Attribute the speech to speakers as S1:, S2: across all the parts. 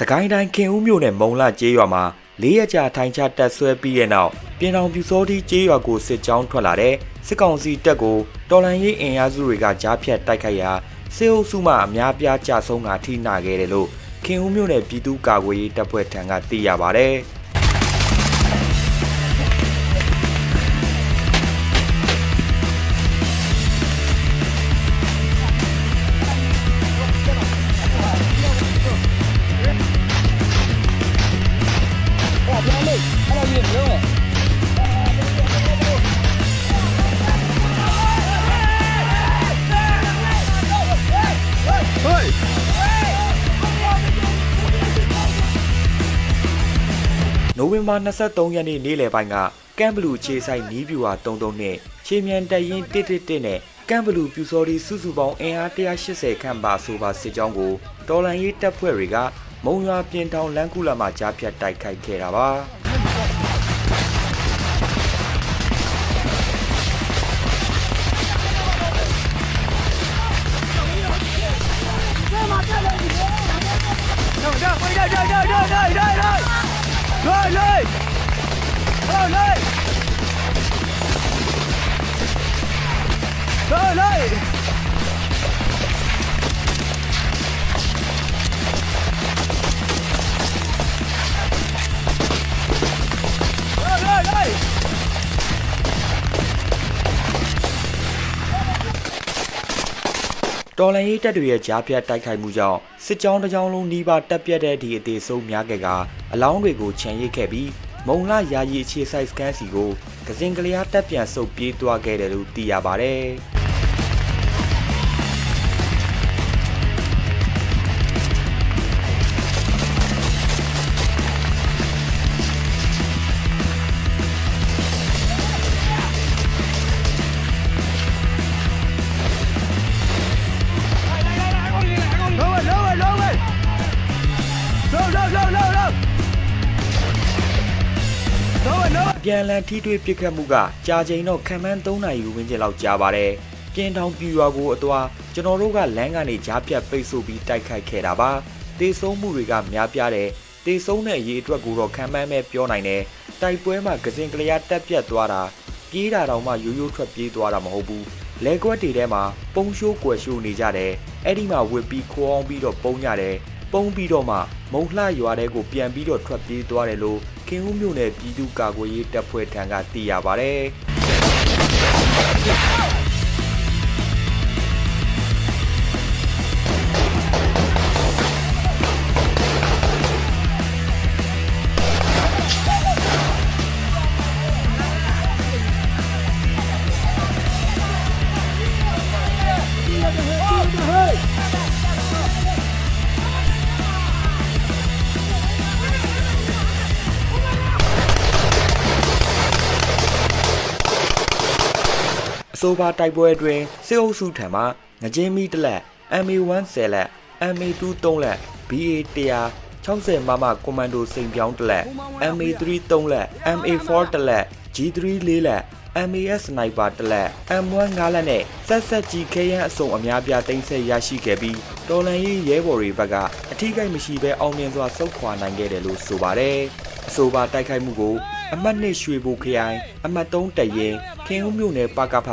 S1: စကိုင်းတိုင်းခင်ဦးမြို့နယ်မုံလာကျေးရွာမှာလေးရကြာထိုင်ချတက်ဆွဲပြီးတဲ့နောက်ပြင်တော်ပြူစောတိကျေးရွာကိုစစ်ကြောင်းထွက်လာတဲ့စစ်ကောင်စီတပ်ကိုတော်လန်ရေးအင်အားစုတွေကကြားဖြတ်တိုက်ခိုက်ရာစစ်အုပ်စုမှအများပြားကြဆုံးကထိနာခဲ့တယ်လို့ခင်ဦးမြို့နယ်ပြည်သူ့ကာကွယ်ရေးတပ်ဖွဲ့ထံကသိရပါဗျ။ နိုဝင်ဘာ23ရက်နေ့နေ့လယ်ပိုင်းကကမ်ဘလူခြေဆိုင်နီးပြူဟာ33နဲ့ခြေမြန်တက်ရင်111နဲ့ကမ်ဘလူပြူစော်ဒီစုစုပေါင်းအင်အား180ခန့်ပါဆိုပါစစ်ကြောင်းကိုတော်လန်ရေးတပ်ဖွဲ့တွေကမုံရွာပြင်တောင်လမ်းကူလာမှာကြားဖြတ်တိုက်ခိုက်ခဲ့တာပါ။ Oley! Oley! Oley! တော်လန်ရေးတပ်တွေရဲ့ကြားဖြတ်တိုက်ခိုက်မှုကြောင့်စစ်ကြောင်းတစ်ကြောင်းလုံးနှီးပါတက်ပြတ်တဲ့ဒီအသေးဆုံးများခဲ့ကအလောင်းတွေကိုခြံရစ်ခဲ့ပြီးမုံလာယာယီအခြေဆိုင်စကန်စီကိုကစင်ကလျားတက်ပြန်ဆုတ်ပြေးသွားခဲ့တယ်လို့သိရပါဗျ။ ပြန်အလှန်ထိတွေ့ပစ်ခတ်မှုကကြာချိန်တော့ခံမှန်း3နာရီဝန်းကျင်လောက်ကြာပါတယ်။ပြင်ထောင်ပြူရွာကိုအသွာကျွန်တော်တို့ကလမ်းကနေကြားပြတ်ပိတ်ဆို့ပြီးတိုက်ခိုက်ခဲ့တာပါ။တေဆုံးမှုတွေကများပြားတယ်။တေဆုံးတဲ့အရေးအတွက်ကိုတော့ခံမှန်းမဲ့ပြောနိုင်တယ်။တိုက်ပွဲမှာကစင်ကလေးတက်ပြတ်သွားတာပြေးတာတောင်မှရိုးရိုးထွက်ပြေးသွားတာမဟုတ်ဘူး။လဲကွက်တွေထဲမှာပုံရှိုးကွယ်ရှိုးနေကြတယ်။အဲ့ဒီမှာဝစ်ပြီးခိုးအောင်ပြီးတော့ပုံညတယ်။ပုံပြီးတော့မှ မုံလှရွာတဲ့ကိုပြန်ပြီးတော့ထွက်ပြေးသွားတယ်လို့ခင်ဦးမြို့နယ်ပြည်သူ့ကာကွယ်ရေးတပ်ဖွဲ့ထံကသိရပါဗျ။ ဆိုပါတိုက်ပွဲအတွင်းစစ်အုပ်စုထံမှငကြင်းမီတစ်လက် MA1 10လက် MA2 3လက် BA 100 60မမကွန်မန်ဒိုစိန်ပြောင်းတစ်လက် MA3 3လက် MA4 တစ်လက် G3 4လက် MAS စနိုက်ပါတစ်လက် M1 5လက်နဲ့ဆက်ဆက်ကြီးခဲယမ်းအစုံအများပြားတင်ဆက်ရရှိခဲ့ပြီးတော်လန်ရေးရဲဘော်တွေဘက်ကအထီးကိတ်မရှိဘဲအောင်မြင်စွာစုခွာနိုင်ခဲ့တယ်လို့ဆိုပါတယ်အဆိုပါတိုက်ခိုက်မှုကိုအမှတ်နှစ်ရွှေဘိုခရိုင်အမှတ်3တရင် ခင်ဦးမြို့နယ်ပကဖ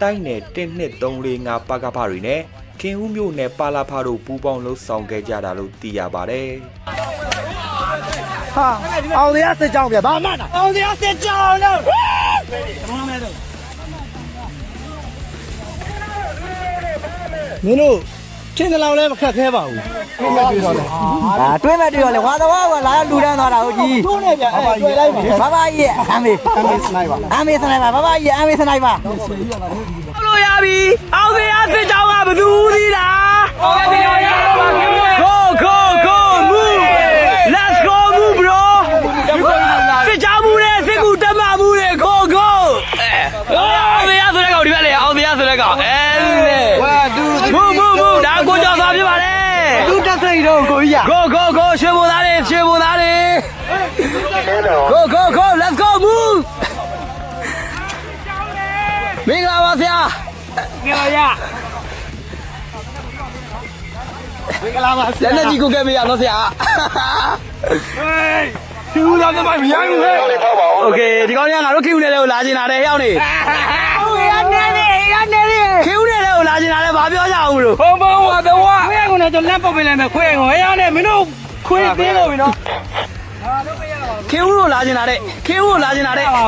S1: တိုက်နယ်12345ပကဖတွေနဲ့ခင်ဦးမြို့နယ်ပါလာဖတို့ပူးပေါင်းလှုပ်ဆောင်ခဲ့ကြတာလို့သိရပါတယ်
S2: ဟာအောင်တရားစစ်ကြောင်းပြဘာမှန်းတာအောင်တရားစစ်ကြောင်းလို့မင်းတို့ ထင်းတလောင်လည်းမခက်ခဲပါဘူးခက်ခဲပြီတော့လေ
S3: အာတွဲမဲ့တွေ့ရလေဝါသဝါကလာရောက်လူတန်းသွားတာဟုတ်ကြီး
S2: ထိုးနေပြန်အဲတွေ့လိုက်ပြီ
S3: ဘာဘာကြီးရဲ့အမေ
S2: အမေစနိုက်ပါ
S3: အမေစနိုက်ပါဘာဘာကြီးရဲ့အမေစနိုက်ပါ
S4: လို့ရပြီအောင်စရာစစ်ကြောင်းကဘသူဦးသီးလားဟုတ်ကဲ့ဒီလိုရပါပါခင်ဗျာ Go go go move Let's go move bro စစ်ကြောင်းမှုနဲ့စစ်ကူတက်မှမှုနဲ့ go go အောင်စရာဆိုတဲ့ကောင်ဒီဘက်လေအောင်စရာဆိုတဲ့ကောင်အဲ
S3: တက်စိတ်တော့ကိုကြီးရ
S4: Go go go ရွှေဘုံသားတွေရွှေဘုံသားတွေ Go go go let's go move မင်္ဂလာပါဗျာမင်္ဂလာပါ
S2: ကလာပါ
S4: လက်နဲ့ကြီးကိုကဲပေးရတော့ဆရာသူဦးသားသမိုင်းမရဘူးဟဲ့โอเคဒီကောင်းကြီးကငါတို့ခေဦးနဲ့လည်းလာချင်တာတဲ့ဟဲ့ရောက်နေ
S3: ဟုတ်ရနေနေရနေနေ
S4: ခေဦးနဲ့လည်းလာချင်တာလည်းဘာပြောကြအောင်လို့
S5: ဘုံဘုံဝါတော့ခွေး ဲ ကုန်တော့လက်ပုတ်ပေးလိုက်မယ်ခွေးကုန်ဟဲ့ရနဲ့မင်းတို့ခွေးသေးလို့ပြီနော်
S4: ခေဦးတို့လာချင်တာတဲ့ခေဦးတို့လာချင်တာတဲ့ဟာ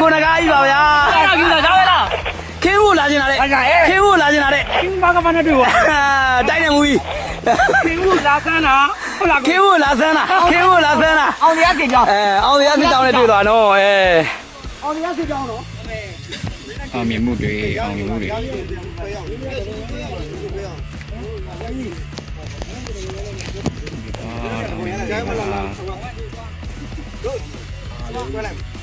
S4: ကိုနဂါကြီးပါဗျာ
S5: အဲ့ဒါကြီးလာစားရလား
S4: ခေဦးတို့လာချင်တာတဲ့ခေဦးတို့လာချင်တာတဲ့
S5: ဒီဘာကမနဲ့တွေ့ပါ
S4: တိုက်နေမူကြီး
S5: ဒီဦးလာဆန်းတာဟုတ်လား
S4: ခေဦးတို့လာဆန်းတာခေဦးတို့လာဆန်းတာ
S3: အောင်ရစီကြောင်း
S4: အဲအောင်ရစစ်တောင်းနဲ့တွေ့သွားနော်အဲ
S3: အောင်ရစီကြောင်းတော့
S5: အောင်မြင်မှုတွေအောင်မြင်မှုတွေ
S2: ကဲ